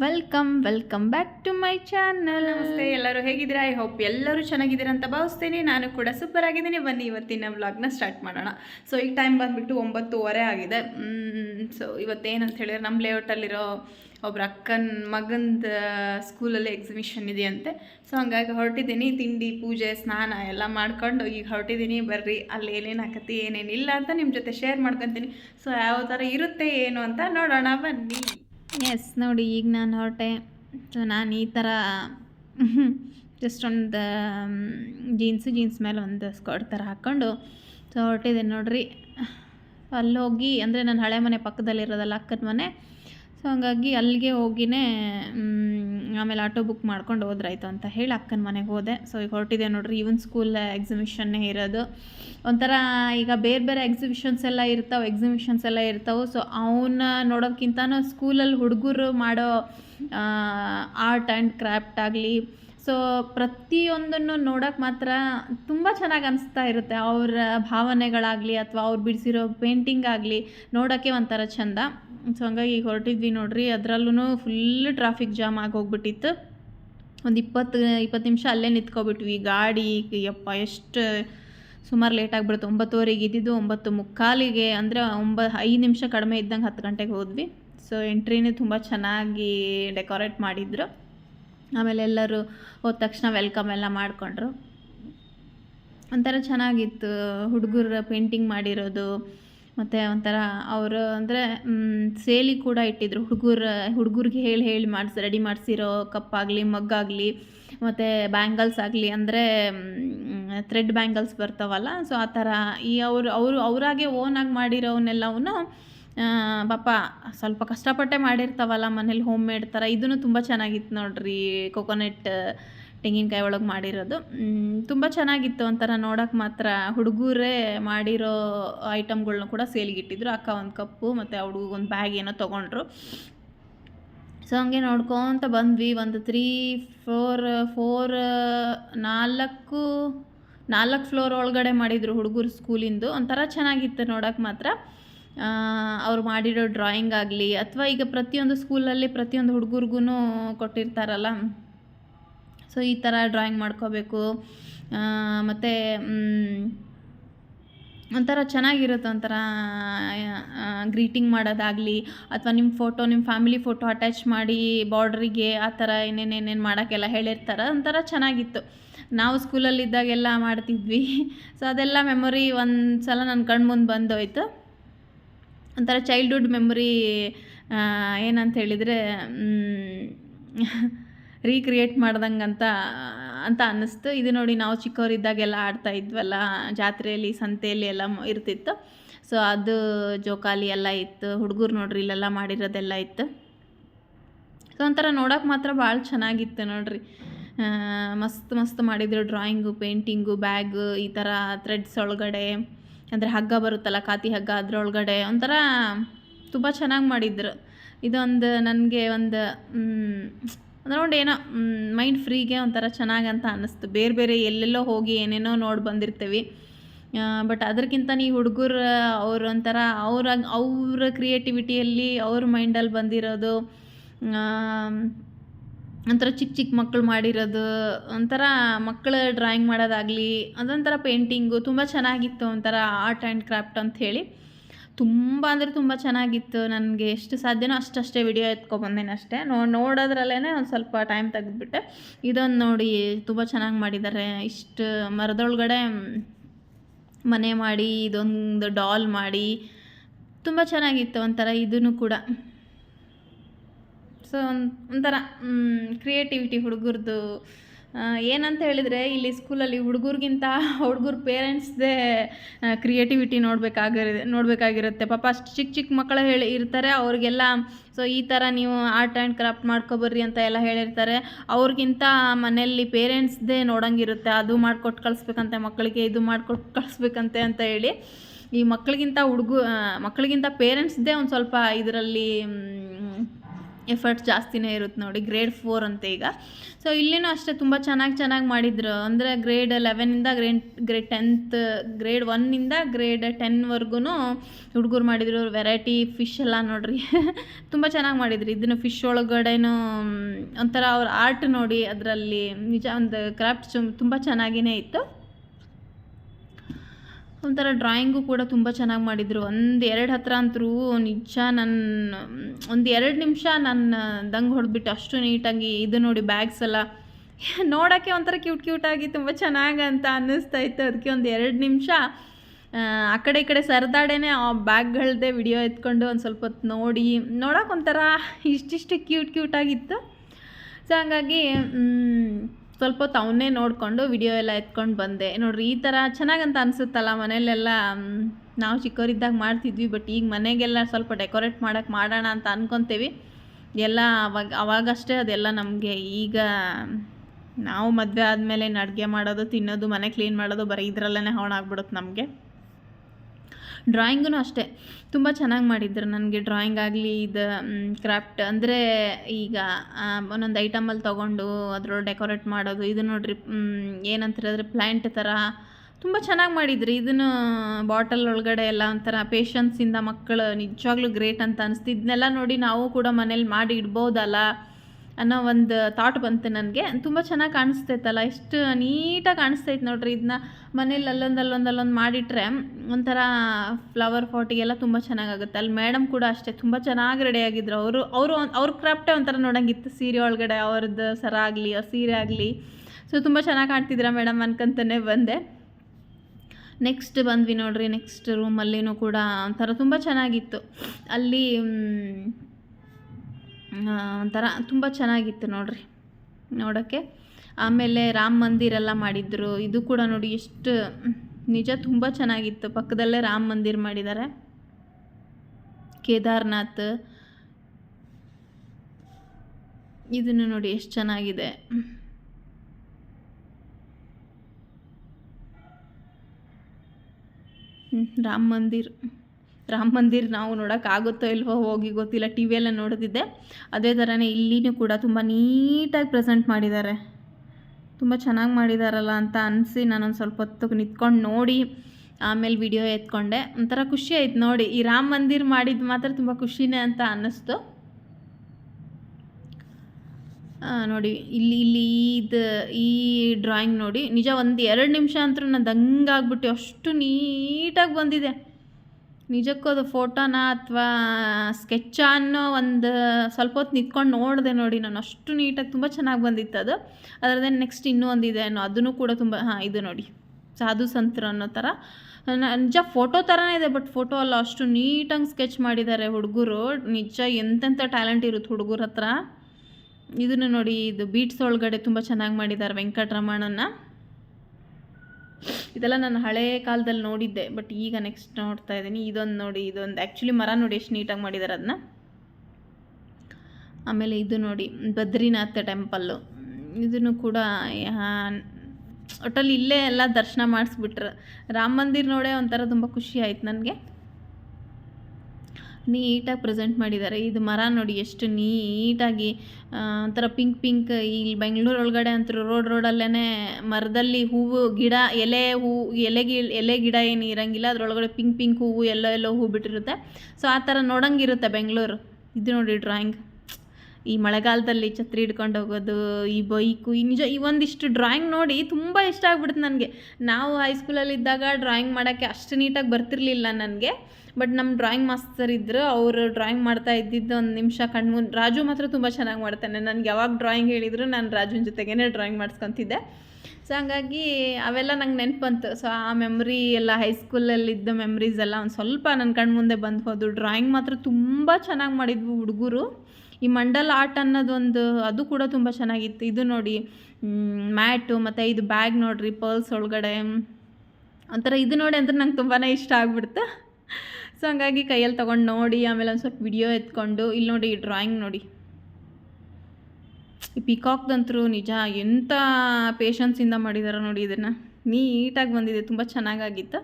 Welcome welcome back to my channel ನಮಸ್ತೆ, ಎಲ್ಲರೂ ಹೇಗಿದ್ದೀರಾ? ಐ ಹೋಪ್ ಎಲ್ಲರೂ ಚೆನ್ನಾಗಿದ್ದೀರಾ ಅಂತ ಭಾವಿಸ್ತೀನಿ. ನಾನು ಕೂಡ ಸೂಪರ್ ಆಗಿದ್ದೀನಿ. ಬನ್ನಿ, ಇವತ್ತಿನ ವ್ಲಾಗ್ನ ಸ್ಟಾರ್ಟ್ ಮಾಡೋಣ. ಸೊ ಈಗ ಟೈಮ್ ಬಂದುಬಿಟ್ಟು ಒಂಬತ್ತುವರೆ ಆಗಿದೆ. ಸೊ ಇವತ್ತೇನಂತ ಹೇಳಿದ್ರೆ ನಮ್ಮ ಲೇಔಟಲ್ಲಿರೋ ಒಬ್ರು ಅಕ್ಕನ ಮಗಂದ ಸ್ಕೂಲಲ್ಲಿ ಎಕ್ಸಿಬಿಷನ್ ಇದೆಯಂತೆ. ಸೊ ಹಂಗಾಗಿ ಹೊರಟಿದ್ದೀನಿ. ತಿಂಡಿ, ಪೂಜೆ, ಸ್ನಾನ ಎಲ್ಲ ಮಾಡ್ಕೊಂಡು ಈಗ ಹೊರಟಿದ್ದೀನಿ. ಬರ್ರಿ, ಅಲ್ಲಿ ಏನೇನು ಆಕತಿ ಏನೇನಿಲ್ಲ ಅಂತ ನಿಮ್ಮ ಜೊತೆ ಶೇರ್ ಮಾಡ್ಕೊತೀನಿ. ಸೊ ಯಾವ ಥರ ಇರುತ್ತೆ, ಏನು ಅಂತ ನೋಡೋಣ. ಬನ್ನಿ. ಎಸ್ ನೋಡಿ, ಈಗ ನಾನು ಹೊರಟೆ. ಸೊ ನಾನು ಈ ಥರ ಜಸ್ಟ್ ಒಂದು ಜೀನ್ಸು ಜೀನ್ಸ್ ಮೇಲೆ ಒಂದು ಸ್ಕರ್ಟ್ ಥರ ಹಾಕ್ಕೊಂಡು ಸೊ ಹೊರಟಿದ್ದೆ ನೋಡಿರಿ. ಅಲ್ಲಿ ಹೋಗಿ ಅಂದರೆ ನನ್ನ ಹಳೆ ಮನೆ ಪಕ್ಕದಲ್ಲಿರೋದಲ್ಲ ಅಕ್ಕನ ಮನೆ ಸೊ ಹಂಗಾಗಿ ಅಲ್ಲಿಗೆ ಹೋಗಿನೇ ಆಮೇಲೆ ಆಟೋ ಬುಕ್ ಮಾಡ್ಕೊಂಡು ಹೋದ್ರಾಯ್ತು ಅಂತ ಹೇಳಿ ಅಕ್ಕನ ಮನೆಗೆ ಹೋದೆ. ಸೊ ಈಗ ಹೊರಟಿದೆ ನೋಡ್ರಿ ಇವನ್ ಸ್ಕೂಲ್ ಎಕ್ಸಿಬಿಷನ್ನೇ ಇರೋದು. ಒಂಥರ ಈಗ ಬೇರೆ ಬೇರೆ ಎಕ್ಸಿಬಿಷನ್ಸ್ ಎಲ್ಲ ಇರ್ತಾವೆ ಎಕ್ಸಿಬಿಷನ್ಸ್ ಎಲ್ಲ ಇರ್ತಾವೆ. ಸೊ ಅವನ್ನ ನೋಡೋದಕ್ಕಿಂತನೂ ಸ್ಕೂಲಲ್ಲಿ ಹುಡುಗರು ಮಾಡೋ ಆರ್ಟ್ ಆ್ಯಂಡ್ ಕ್ರಾಫ್ಟ್ ಆಗಲಿ ಸೊ ಪ್ರತಿಯೊಂದನ್ನು ನೋಡೋಕೆ ಮಾತ್ರ ತುಂಬ ಚೆನ್ನಾಗಿ ಅನಿಸ್ತಾ ಇರುತ್ತೆ. ಅವರ ಭಾವನೆಗಳಾಗಲಿ ಅಥವಾ ಅವ್ರು ಬಿಡಿಸಿರೋ ಪೇಂಟಿಂಗ್ ಆಗಲಿ ನೋಡೋಕ್ಕೆ ಒಂಥರ ಚಂದ. ಸೊ ಹಂಗಾಗಿ ಈಗ ಹೊರಟಿದ್ವಿ ನೋಡ್ರಿ. ಅದರಲ್ಲೂ ಫುಲ್ ಟ್ರಾಫಿಕ್ ಜಾಮ್ ಆಗಿ ಹೋಗ್ಬಿಟ್ಟಿತ್ತು ಒಂದು ಇಪ್ಪತ್ತು ಇಪ್ಪತ್ತು ನಿಮಿಷ ಅಲ್ಲೇ ನಿಂತ್ಕೊಬಿಟ್ವಿ. ಗಾಡಿ, ಯಪ್ಪ, ಎಷ್ಟು ಸುಮಾರು ಲೇಟ್ ಆಗಿಬಿಡ್ತು. ಒಂಬತ್ತುವರೆಗೆ ಇದ್ದಿದ್ದು ಒಂಬತ್ತು ಮುಕ್ಕಾಲಿಗೆ. ಅಂದರೆ ಒಂಬ, ಐದು ನಿಮಿಷ ಕಡಿಮೆ ಇದ್ದಂಗೆ ಹತ್ತು ಗಂಟೆಗೆ ಹೋದ್ವಿ. ಸೊ ಎಂಟ್ರಿನೇ ತುಂಬ ಚೆನ್ನಾಗಿ ಡೆಕೋರೇಟ್ ಮಾಡಿದ್ರು. ಆಮೇಲೆ ಎಲ್ಲರೂ ಹೋದ ತಕ್ಷಣ ವೆಲ್ಕಮ್ ಎಲ್ಲ ಮಾಡಿಕೊಂಡ್ರು. ಒಂಥರ ಚೆನ್ನಾಗಿತ್ತು. ಹುಡುಗರ ಪೇಂಟಿಂಗ್ ಮಾಡಿರೋದು. ಮತ್ತು ಒಂಥರ ಅವರು ಅಂದರೆ ಸೇಲಿ ಕೂಡ ಇಟ್ಟಿದ್ರು. ಹುಡುಗರ, ಹುಡುಗರಿಗೆ ಹೇಳಿ ಹೇಳಿ ಮಾಡಿಸಿ ರೆಡಿ ಮಾಡಿಸಿರೋ ಕಪ್ಪಾಗಲಿ, ಮಗ್ಗಾಗಲಿ, ಮತ್ತು ಬ್ಯಾಂಗಲ್ಸ್ ಆಗಲಿ ಅಂದರೆ ಥ್ರೆಡ್ ಬ್ಯಾಂಗಲ್ಸ್ ಬರ್ತಾವಲ್ಲ ಸೊ ಆ ಥರ ಈ ಅವರು ಅವರು, ಅವರಾಗೆ ಓನಾಗಿ ಮಾಡಿರೋವನ್ನೆಲ್ಲವನ್ನು ಪಾಪ ಸ್ವಲ್ಪ ಕಷ್ಟಪಟ್ಟೆ ಮಾಡಿರ್ತಾವಲ್ಲ ಮನೇಲಿ ಹೋಮ್ ಮೇಡ್ ಥರ ಇದೂ ತುಂಬ ಚೆನ್ನಾಗಿತ್ತು ನೋಡ್ರಿ ಕೊಕೊನೆಟ್ ತೆಂಗಿನಕಾಯಿ ಒಳಗೆ ಮಾಡಿರೋದು. ತುಂಬ ಚೆನ್ನಾಗಿತ್ತು ಒಂಥರ ನೋಡೋಕೆ ಮಾತ್ರ. ಹುಡುಗರೇ ಮಾಡಿರೋ ಐಟಮ್ಗಳನ್ನ ಕೂಡ ಸೇಲ್ಗಿಟ್ಟಿದ್ರು ಅಕ್ಕ ಒಂದು ಕಪ್ಪು ಮತ್ತು ಒಂದು ಬ್ಯಾಗ್ ಏನೋ ತೊಗೊಂಡ್ರು. ಸೊ ಹಂಗೆ ನೋಡ್ಕೊತ ಬಂದ್ವಿ. ಒಂದು ತ್ರೀ ಫೋರ್ ಫೋರ್ ನಾಲ್ಕು ನಾಲ್ಕು ಫ್ಲೋರ್ ಒಳಗಡೆ ಮಾಡಿದರು ಹುಡುಗರು ಸ್ಕೂಲಿಂದು. ಒಂಥರ ಚೆನ್ನಾಗಿತ್ತು ನೋಡೋಕೆ ಮಾತ್ರ. ಅವ್ರು ಮಾಡಿರೋ ಡ್ರಾಯಿಂಗ್ ಆಗಲಿ, ಅಥವಾ ಈಗ ಪ್ರತಿಯೊಂದು ಸ್ಕೂಲಲ್ಲಿ ಪ್ರತಿಯೊಂದು ಹುಡುಗರಿಗೂ ಕೊಟ್ಟಿರ್ತಾರಲ್ಲ. ಸೊ, ಈ ಥರ ಡ್ರಾಯಿಂಗ್ ಮಾಡ್ಕೋಬೇಕು. ಮತ್ತು ಒಂಥರ ಚೆನ್ನಾಗಿರುತ್ತೆ, ಒಂಥರ ಗ್ರೀಟಿಂಗ್ ಮಾಡೋದಾಗಲಿ, ಅಥವಾ ನಿಮ್ಮ ಫೋಟೋ ನಿಮ್ಮ ಫ್ಯಾಮಿಲಿ ಫೋಟೋ ಅಟ್ಯಾಚ್ ಮಾಡಿ ಬಾರ್ಡ್ರಿಗೆ ಆ ಥರ ಏನೇನೇನೇನು ಮಾಡೋಕ್ಕೆಲ್ಲ ಹೇಳಿರ್ತಾರೆ, ಒಂಥರ ಚೆನ್ನಾಗಿತ್ತು. ನಾವು ಸ್ಕೂಲಲ್ಲಿದ್ದಾಗೆಲ್ಲ ಮಾಡ್ತಿದ್ವಿ. ಸೊ ಅದೆಲ್ಲ ಮೆಮೊರಿ ಒಂದು ಸಲ ನನ್ನ ಕಣ್ಮುಂದೆ ಬಂದೋಯ್ತು. ಒಂಥರ ಚೈಲ್ಡ್ಹುಡ್ ಮೆಮೊರಿ ಏನಂತ ಹೇಳಿದರೆ ರೀಕ್ರಿಯೇಟ್ ಮಾಡ್ದಂಗೆ ಅಂತ ಅಂತ ಅನ್ನಿಸ್ತು. ಇದು ನೋಡಿ ನಾವು ಚಿಕ್ಕವರಿದ್ದಾಗೆಲ್ಲ ಆಡ್ತಾ ಇದ್ವಲ್ಲ, ಜಾತ್ರೆಯಲ್ಲಿ, ಸಂತೆಯಲ್ಲಿ ಎಲ್ಲ ಇರ್ತಿತ್ತು. ಸೊ ಅದು ಜೋಕಾಲಿ ಎಲ್ಲ ಇತ್ತು. ಹುಡುಗರು ನೋಡ್ರಿ, ಇಲ್ಲೆಲ್ಲ ಮಾಡಿರೋದೆಲ್ಲ ಇತ್ತು. ಸೊ ಒಂಥರ ನೋಡೋಕೆ ಮಾತ್ರ ಭಾಳ ಚೆನ್ನಾಗಿತ್ತು ನೋಡ್ರಿ. ಮಸ್ತ್ ಮಸ್ತ್ ಮಾಡಿದ್ರು ಡ್ರಾಯಿಂಗು ಪೇಂಟಿಂಗು ಬ್ಯಾಗು ಈ ಥರ ಥ್ರೆಡ್ಸ್ ಒಳಗಡೆ. ಅಂದರೆ ಹಗ್ಗ ಬರುತ್ತಲ್ಲ, ಕಾತಿ ಹಗ್ಗ ಅದರೊಳಗಡೆ. ಒಂಥರ ತುಂಬ ಚೆನ್ನಾಗಿ ಮಾಡಿದ್ರು. ಇದೊಂದು, ನನಗೆ ಒಂದು ಒಂದು ಏನೋ ಮೈಂಡ್ ಫ್ರೀಗೆ ಒಂಥರ ಚೆನ್ನಾಗಂತ ಅನ್ನಿಸ್ತು. ಬೇರೆ ಬೇರೆ ಎಲ್ಲೆಲ್ಲೋ ಹೋಗಿ ಏನೇನೋ ನೋಡಿ ಬಂದಿರ್ತೀವಿ. ಬಟ್ ಅದಕ್ಕಿಂತ ನೀವು ಹುಡುಗರು ಅವ್ರು ಒಂಥರ ಅವ್ರ, ಅವರ ಕ್ರಿಯೇಟಿವಿಟಿಯಲ್ಲಿ ಅವ್ರ ಮೈಂಡಲ್ಲಿ ಬಂದಿರೋದು ಒಂಥರ ಚಿಕ್ಕ ಚಿಕ್ಕ ಮಕ್ಕಳು ಮಾಡಿರೋದು, ಒಂಥರ ಮಕ್ಕಳು ಡ್ರಾಯಿಂಗ್ ಮಾಡೋದಾಗಲಿ, ಅದೊಂಥರ ಪೇಂಟಿಂಗು ತುಂಬ ಚೆನ್ನಾಗಿತ್ತು ಒಂಥರ ಆರ್ಟ್ ಆ್ಯಂಡ್ ಕ್ರಾಫ್ಟ್ ಅಂತ ಹೇಳಿ. ತುಂಬ ಅಂದರೆ ತುಂಬ ಚೆನ್ನಾಗಿತ್ತು. ನನಗೆ ಎಷ್ಟು ಸಾಧ್ಯನೋ ಅಷ್ಟಷ್ಟೇ ವಿಡಿಯೋ ಎತ್ಕೊಬಂದೇನೆ ಅಷ್ಟೇ. ನೋ ನೋಡೋದ್ರಲ್ಲೇ ಒಂದು ಸ್ವಲ್ಪ ಟೈಮ್ ತೆಗೆದುಬಿಟ್ಟೆ. ಇದೊಂದು ನೋಡಿ ತುಂಬ ಚೆನ್ನಾಗಿ ಮಾಡಿದ್ದಾರೆ ಇಷ್ಟು ಮರದೊಳಗಡೆ ಮನೆ ಮಾಡಿ, ಇದೊಂದು ಡಾಲ್ ಮಾಡಿ, ತುಂಬ ಚೆನ್ನಾಗಿತ್ತು ಒಂಥರ ಇದೂ ಕೂಡ. ಸೊ ಒಂಥರ ಕ್ರಿಯೇಟಿವಿಟಿ ಹುಡುಗರದು ಏನಂತ ಹೇಳಿದರೆ ಇಲ್ಲಿ ಸ್ಕೂಲಲ್ಲಿ ಹುಡುಗರಿಗಿಂತ ಹುಡುಗರ ಪೇರೆಂಟ್ಸ್ದೇ ಕ್ರಿಯೇಟಿವಿಟಿ ನೋಡಬೇಕಾಗಿರ, ನೋಡಬೇಕಾಗಿರುತ್ತೆ. ಪಾಪ ಅಷ್ಟು ಚಿಕ್ಕ ಚಿಕ್ಕ ಮಕ್ಕಳು ಹೇಳಿ ಇರ್ತಾರೆ, ಅವ್ರಿಗೆಲ್ಲ ಸೊ ಈ ಥರ ನೀವು ಆರ್ಟ್ ಆ್ಯಂಡ್ ಕ್ರಾಫ್ಟ್ ಮಾಡ್ಕೊಬರ್ರಿ ಅಂತ ಎಲ್ಲ ಹೇಳಿರ್ತಾರೆ. ಅವ್ರಿಗಿಂತ ಮನೆಯಲ್ಲಿ ಪೇರೆಂಟ್ಸ್ದೇ ನೋಡಂಗಿರುತ್ತೆ, ಅದು ಮಾಡಿಕೊಟ್ಟು ಕಳಿಸ್ಬೇಕಂತೆ ಮಕ್ಕಳಿಗೆ ಇದು ಮಾಡಿಕೊಟ್ಟು ಕಳಿಸ್ಬೇಕಂತೆ ಅಂತ ಹೇಳಿ. ಈ ಮಕ್ಕಳಿಗಿಂತ ಹುಡುಗ ಮಕ್ಕಳಿಗಿಂತ ಪೇರೆಂಟ್ಸ್ದೇ ಒಂದು ಸ್ವಲ್ಪ ಇದರಲ್ಲಿ ಎಫರ್ಟ್ ಜಾಸ್ತಿನೇ ಇರುತ್ತೆ ನೋಡಿ ಗ್ರೇಡ್ ಫೋರ್ ಅಂತ ಈಗ. ಸೊ ಇಲ್ಲಿನೂ ಅಷ್ಟೇ ತುಂಬ ಚೆನ್ನಾಗಿ ಚೆನ್ನಾಗಿ ಮಾಡಿದ್ರು. ಅಂದರೆ ಗ್ರೇಡ್ ಲೆವೆನಿಂದ ಗ್ರೇಡ್ ಗ್ರೇಡ್ ಟೆಂತ್ ಗ್ರೇಡ್ ಒನ್ನಿಂದ ಗ್ರೇಡ್ ಟೆನ್ವರೆಗೂ ಹುಡುಗರು ಮಾಡಿದ್ರು. ವೆರೈಟಿ ಫಿಶ್ ಎಲ್ಲ ನೋಡ್ರಿ. ತುಂಬ ಚೆನ್ನಾಗಿ ಮಾಡಿದ್ರು. ಇದನ್ನು ಫಿಶ್ ಒಳಗಡೆನೂ, ಒಂಥರ ಅವ್ರ ಆರ್ಟ್ ನೋಡಿ ಅದರಲ್ಲಿ. ನಿಜ, ಒಂದು ಕ್ರಾಫ್ಟ್ ತುಂಬ ಚೆನ್ನಾಗಿಯೇ ಇತ್ತು. ಒಂಥರ ಡ್ರಾಯಿಂಗು ಕೂಡ ತುಂಬ ಚೆನ್ನಾಗಿ ಮಾಡಿದರು. ಒಂದು ಎರಡು ಹತ್ರ ಅಂತರೂ ನಿಜ ನನ್ನ ಒಂದು ಎರಡು ನಿಮಿಷ ನನ್ನ ದಂಗೆ ಹೊಡೆದ್ಬಿಟ್ಟು ಅಷ್ಟು ನೀಟಾಗಿ ಇದು ನೋಡಿ ಬ್ಯಾಗ್ಸ್ ಎಲ್ಲ ನೋಡೋಕ್ಕೆ ಒಂಥರ ಕ್ಯೂಟ್ ಕ್ಯೂಟಾಗಿ ತುಂಬ ಚೆನ್ನಾಗಿ ಅಂತ ಅನ್ನಿಸ್ತಾ ಇತ್ತು. ಅದಕ್ಕೆ ಒಂದು ಎರಡು ನಿಮಿಷ, ಆ ಕಡೆ ಈ ಕಡೆ ಸರದಾಡೇನೆ ಆ ಬ್ಯಾಗ್ಗಳದ್ದೇ ವಿಡಿಯೋ ಎತ್ಕೊಂಡು ಒಂದು ಸ್ವಲ್ಪ ಹೊತ್ತು ನೋಡಿ, ನೋಡೋಕೆ ಒಂಥರ ಇಷ್ಟಿಷ್ಟು ಕ್ಯೂಟ್ ಕ್ಯೂಟಾಗಿತ್ತು ಸೊ ಹಂಗಾಗಿ ಸ್ವಲ್ಪ ಹೊತ್ತು ಅವನ್ನೇ ನೋಡಿಕೊಂಡು ವಿಡಿಯೋ ಎಲ್ಲ ಎತ್ಕೊಂಡು ಬಂದೆ. ನೋಡ್ರಿ, ಈ ಥರ ಚೆನ್ನಾಗಂತ ಅನಿಸುತ್ತಲ್ಲ, ಮನೆಯಲ್ಲೆಲ್ಲ ನಾವು ಚಿಕ್ಕವರಿದ್ದಾಗ ಮಾಡ್ತಿದ್ವಿ ಬಟ್ ಈಗ ಮನೆಗೆಲ್ಲ ಸ್ವಲ್ಪ ಡೆಕೋರೇಟ್ ಮಾಡೋಕ್ಕೆ ಮಾಡೋಣ ಅಂತ ಅಂದ್ಕೊತೀವಿ ಎಲ್ಲ ಅವಾಗ, ಅವಾಗಷ್ಟೇ ಅದೆಲ್ಲ ನಮಗೆ ಈಗ, ನಾವು ಮದುವೆ ಆದಮೇಲೆ ಅಡುಗೆ ಮಾಡೋದು, ತಿನ್ನೋದು, ಮನೆ ಕ್ಲೀನ್ ಮಾಡೋದು, ಬರೀ ಇದರಲ್ಲೇ ಹವಣಾಗ್ಬಿಡುತ್ತೆ ನಮಗೆ. ಡ್ರಾಯಿಂಗೂ ಅಷ್ಟೇ. ತುಂಬ ಚೆನ್ನಾಗಿ ಮಾಡಿದ್ರು. ನನಗೆ ಡ್ರಾಯಿಂಗ್ ಆಗಲಿ, ಇದು ಕ್ರಾಫ್ಟ್ ಅಂದರೆ ಈಗ ಒಂದೊಂದು ಐಟಮಲ್ಲಿ ತೊಗೊಂಡು, ಅದ್ರೊಳಗೆ ಡೆಕೋರೇಟ್ ಮಾಡೋದು, ಇದು ನೋಡಿರಿ ಏನಂತಾರೆ ಪ್ಲ್ಯಾಂಟ್ ಥರ ತುಂಬ ಚೆನ್ನಾಗಿ ಮಾಡಿದ್ರಿ. ಇದನ್ನು ಬಾಟಲ್ ಒಳಗಡೆ ಎಲ್ಲ ಒಂಥರ ಪೇಷನ್ಸಿಂದ ಮಕ್ಕಳು ನಿಜವಾಗ್ಲೂ ಗ್ರೇಟ್ ಅಂತ ಅನಿಸ್ತು. ಇದನ್ನೆಲ್ಲ ನೋಡಿ ನಾವು ಕೂಡ ಮನೇಲಿ ಮಾಡಿ ಇಡ್ಬೋದಲ್ಲ. ಅನ್ನೋ ಒಂದು ಥಾಟ್ ಬಂತು ನನಗೆ. ತುಂಬ ಚೆನ್ನಾಗಿ ಕಾಣಿಸ್ತೈತಲ್ಲ ಎಷ್ಟು ನೀಟಾಗಿ ಕಾಣಿಸ್ತೈತೆ ನೋಡ್ರಿ ಇದನ್ನ ಮನೇಲಿ ಅಲ್ಲೊಂದು ಅಲ್ಲೊಂದು ಅಲ್ಲೊಂದು ಮಾಡಿಟ್ರೆ ಒಂಥರ ಫ್ಲವರ್ ಪಾಟಿಗೆಲ್ಲ ತುಂಬ ಚೆನ್ನಾಗಾಗುತ್ತೆ. ಅಲ್ಲಿ ಮೇಡಮ್ ಕೂಡ ಅಷ್ಟೇ, ತುಂಬ ಚೆನ್ನಾಗಿ ರೆಡಿ ಆಗಿದ್ರು. ಅವರು ಅವರು ಅವ್ರ ಕ್ರಾಫ್ಟೇ ಒಂಥರ ನೋಡಂಗಿತ್ತು, ಸೀರೆ ಒಳಗಡೆ ಅವ್ರದ್ದು ಸರ ಆಗಲಿ ಸೀರೆ ಆಗಲಿ. ಸೊ ತುಂಬ ಚೆನ್ನಾಗಿ ಕಾಣ್ತಿದ್ರ ಮೇಡಮ್ ಅನ್ಕಂತಾನೆ ಬಂದೆ. ನೆಕ್ಸ್ಟ್ ಬಂದ್ವಿ ನೋಡ್ರಿ ನೆಕ್ಸ್ಟ್ ರೂಮಲ್ಲಿನೂ ಕೂಡ ಒಂಥರ ತುಂಬ ಚೆನ್ನಾಗಿತ್ತು. ಅಲ್ಲಿ ಒಂಥರ ತುಂಬ ಚೆನ್ನಾಗಿತ್ತು ನೋಡಿರಿ ನೋಡೋಕ್ಕೆ ಆಮೇಲೆ ರಾಮ ಮಂದಿರ ಎಲ್ಲ ಮಾಡಿದ್ರು. ಇದು ಕೂಡ ನೋಡಿ ಎಷ್ಟು, ನಿಜ ತುಂಬ ಚೆನ್ನಾಗಿತ್ತು. ಪಕ್ಕದಲ್ಲೇ ರಾಮ ಮಂದಿರ ಮಾಡಿದ್ದಾರೆ ಕೇದಾರ್ನಾಥ್. ಇದನ್ನು ನೋಡಿ ಎಷ್ಟು ಚೆನ್ನಾಗಿದೆ. ರಾಮ ಮಂದಿರ್. ರಾಮ ಮಂದಿರ್ ನಾವು ನೋಡೋಕ್ಕಾಗುತ್ತೋ ಇಲ್ವೋ ಹೋಗಿ ಗೊತ್ತಿಲ್ಲ. ಟಿ ವಿಯಲ್ಲೇ ನೋಡ್ತಿದ್ದೆ ಅದೇ ಥರನೇ ಇಲ್ಲಿನೂ ಕೂಡ ತುಂಬ ನೀಟಾಗಿ ಪ್ರೆಸೆಂಟ್ ಮಾಡಿದ್ದಾರೆ. ತುಂಬ ಚೆನ್ನಾಗಿ ಮಾಡಿದಾರಲ್ಲ ಅಂತ ಅನಿಸಿ ನಾನೊಂದು ಸ್ವಲ್ಪ ಹೊತ್ತು ನಿಂತ್ಕೊಂಡು ನೋಡಿ ಆಮೇಲೆ ವಿಡಿಯೋ ಎತ್ಕೊಂಡೆ. ಒಂಥರ ಖುಷಿ ಆಯ್ತು ನೋಡಿ. ಈ ರಾಮ ಮಂದಿರ್ ಮಾಡಿದ್ದು ಮಾತ್ರ ತುಂಬ ಖುಷಿನೇ ಅಂತ ಅನ್ನಿಸ್ತು. ನೋಡಿ, ಇಲ್ಲಿ ಇಲ್ಲಿ ಇದು ಈ ಡ್ರಾಯಿಂಗ್ ನೋಡಿ. ನಿಜ ಒಂದು ಎರಡು ನಿಮಿಷ ಅಂತೂ ನಾನು ದಂಗಾಗ್ಬಿಟ್ಟು ಅಷ್ಟು ನೀಟಾಗಿ ಬಂದಿದೆ. ನಿಜಕ್ಕೂ ಅದು ಫೋಟೋನ ಅಥವಾ ಸ್ಕೆಚ್ ಅನ್ನೋ ಒಂದು ಸ್ವಲ್ಪ ಹೊತ್ತು ನಿಂತ್ಕೊಂಡು ನೋಡಿದೆ ನೋಡಿ ನಾನು. ಅಷ್ಟು ನೀಟಾಗಿ ತುಂಬ ಚೆನ್ನಾಗಿ ಬಂದಿತ್ತು ಅದು. ಅದರದೇ ನೆಕ್ಸ್ಟ್ ಇನ್ನೂ ಒಂದಿದೆ ಅನ್ನೋ ಅದನ್ನು ಕೂಡ ತುಂಬ, ಹಾಂ, ಇದು ನೋಡಿ. ಸಾಧು ಸಂತರು ಅನ್ನೋ ಥರ. ನಿಜ ಫೋಟೋ ಥರನೇ ಇದೆ, ಬಟ್ ಫೋಟೋ ಅಲ್ಲ, ಅಷ್ಟು ನೀಟಾಗಿ ಸ್ಕೆಚ್ ಮಾಡಿದ್ದಾರೆ ಹುಡುಗರು. ನಿಜ ಎಂತೆಂಥ ಟ್ಯಾಲೆಂಟ್ ಇರುತ್ತೆ ಹುಡುಗರ ಹತ್ರ. ಇದನ್ನು ನೋಡಿ, ಇದು ಬೀಟ್ಸ್ ಒಳಗಡೆ ತುಂಬ ಚೆನ್ನಾಗಿ ಮಾಡಿದ್ದಾರೆ ವೆಂಕಟರಮಣನ ಇದೆಲ್ಲ ನಾನು ಹಳೆ ಕಾಲದಲ್ಲಿ ನೋಡಿದ್ದೆ ಬಟ್ ಈಗ ನೆಕ್ಸ್ಟ್ ನೋಡ್ತಾ ಇದ್ದೀನಿ. ಇದೊಂದು ನೋಡಿ, ಇದೊಂದು ಆ್ಯಕ್ಚುಲಿ ಮರ ನೋಡಿ ಎಷ್ಟು ನೀಟಾಗಿ ಮಾಡಿದ್ದಾರೆ ಅದನ್ನ ಆಮೇಲೆ ಇದು ನೋಡಿ, ಬದ್ರಿನಾಥ ಟೆಂಪಲ್ಲು ಇದನ್ನು ಕೂಡ ಒಟ್ಟಲ್ಲಿ ಇಲ್ಲೇ ಎಲ್ಲ ದರ್ಶನ ಮಾಡಿಸ್ಬಿಟ್ರು. ರಾಮ ಮಂದಿರ ನೋಡೇ ಒಂಥರ ತುಂಬ ಖುಷಿ ಆಯ್ತು ನನಗೆ. ನೀಟಾಗಿ ಪ್ರೆಸೆಂಟ್ ಮಾಡಿದ್ದಾರೆ. ಇದು ಮರ ನೋಡಿ ಎಷ್ಟು ನೀಟಾಗಿ ಒಂಥರ ಪಿಂಕ್ ಪಿಂಕ್ ಇಲ್ಲಿ ಬೆಂಗಳೂರು ಒಳಗಡೆ ಅಂತೂ ರೋಡ್ ರೋಡಲ್ಲೇ ಮರದಲ್ಲಿ ಹೂವು, ಗಿಡ, ಎಲೆ ಹೂ, ಎಲೆ ಗಿ, ಎಲೆ ಗಿಡ ಏನು ಇರೋಂಗಿಲ್ಲ. ಅದರೊಳಗಡೆ ಪಿಂಕ್ ಪಿಂಕ್ ಹೂವು ಎಲ್ಲೋ ಎಲ್ಲೋ ಹೂ ಬಿಟ್ಟಿರುತ್ತೆ. ಸೊ ಆ ಥರ ನೋಡಂಗಿರುತ್ತೆ ಬೆಂಗಳೂರು. ಇದು ನೋಡಿ ಡ್ರಾಯಿಂಗ್. ಈ ಮಳೆಗಾಲದಲ್ಲಿ ಛತ್ರಿ ಹಿಡ್ಕೊಂಡು ಹೋಗೋದು, ಈ ಬೈಕು, ಈ ನಿಜ ಈ ಒಂದಿಷ್ಟು ಡ್ರಾಯಿಂಗ್ ನೋಡಿ ತುಂಬ ಇಷ್ಟ ಆಗ್ಬಿಡ್ತು ನನಗೆ. ನಾವು ಹೈಸ್ಕೂಲಲ್ಲಿ ಇದ್ದಾಗ ಡ್ರಾಯಿಂಗ್ ಮಾಡೋಕ್ಕೆ ಅಷ್ಟು ನೀಟಾಗಿ ಬರ್ತಿರ್ಲಿಲ್ಲ ನನಗೆ. ಬಟ್ ನಮ್ಮ ಡ್ರಾಯಿಂಗ್ ಮಾಸ್ತರ್ ಇದ್ದರು ಅವರು ಡ್ರಾಯಿಂಗ್ ಮಾಡ್ತಾ ಇದ್ದಿದ್ದು ಒಂದು ನಿಮಿಷ ಕಣ್ಮುಂದೆ ರಾಜು ಮಾತ್ರ ತುಂಬ ಚೆನ್ನಾಗಿ ಮಾಡ್ತಾನೆ. ನನಗೆ ಯಾವಾಗ ಡ್ರಾಯಿಂಗ್ ಹೇಳಿದ್ರು ನಾನು ರಾಜುನ ಜೊತೆಗೇ ಡ್ರಾಯಿಂಗ್ ಮಾಡಿಸ್ಕೊತಿದ್ದೆ. ಸೊ ಹಂಗಾಗಿ ಅವೆಲ್ಲ ನಂಗೆ ನೆನಪು ಬಂತು ಸೊ ಆ ಮೆಮ್ರಿ ಎಲ್ಲ ಹೈಸ್ಕೂಲಲ್ಲಿದ್ದ ಮೆಮ್ರೀಸ್ ಎಲ್ಲ ಒಂದು ಸ್ವಲ್ಪ ನನ್ನ ಕಣ್ಣು ಮುಂದೆ ಬಂದು ಹೋದು ಡ್ರಾಯಿಂಗ್ ಮಾತ್ರ ತುಂಬ ಚೆನ್ನಾಗಿ ಮಾಡಿದ್ವು ಹುಡುಗರು. ಈ ಮಂಡಲ್ ಆರ್ಟ್ ಅನ್ನೋದೊಂದು ಅದು ಕೂಡ ತುಂಬ ಚೆನ್ನಾಗಿತ್ತು. ಇದು ನೋಡಿ ಮ್ಯಾಟು ಮತ್ತು ಇದು ಬ್ಯಾಗ್ ನೋಡಿರಿ, ಪರ್ಲ್ಸ್ ಒಳಗಡೆ. ಒಂಥರ ಇದು ನೋಡಿ ಅಂದ್ರೆ ನಂಗೆ ತುಂಬಾ ಇಷ್ಟ ಆಗ್ಬಿಡ್ತು. ಸೊ ಹಂಗಾಗಿ ಕೈಯಲ್ಲಿ ತೊಗೊಂಡು ನೋಡಿ, ಆಮೇಲೆ ಒಂದು ಸ್ವಲ್ಪ ವಿಡಿಯೋ ಎತ್ಕೊಂಡು ಇಲ್ಲಿ ನೋಡಿ ಡ್ರಾಯಿಂಗ್ ನೋಡಿ. ಈ ಪಿಕಾಕ್ದಂತರೂ ನಿಜ ಎಂಥ ಪೇಷನ್ಸಿಂದ ಮಾಡಿದಾರೆ ನೋಡಿ ಇದನ್ನು. ನೀಟಾಗಿ ಬಂದಿದೆ, ತುಂಬ ಚೆನ್ನಾಗಾಗಿತ್ತು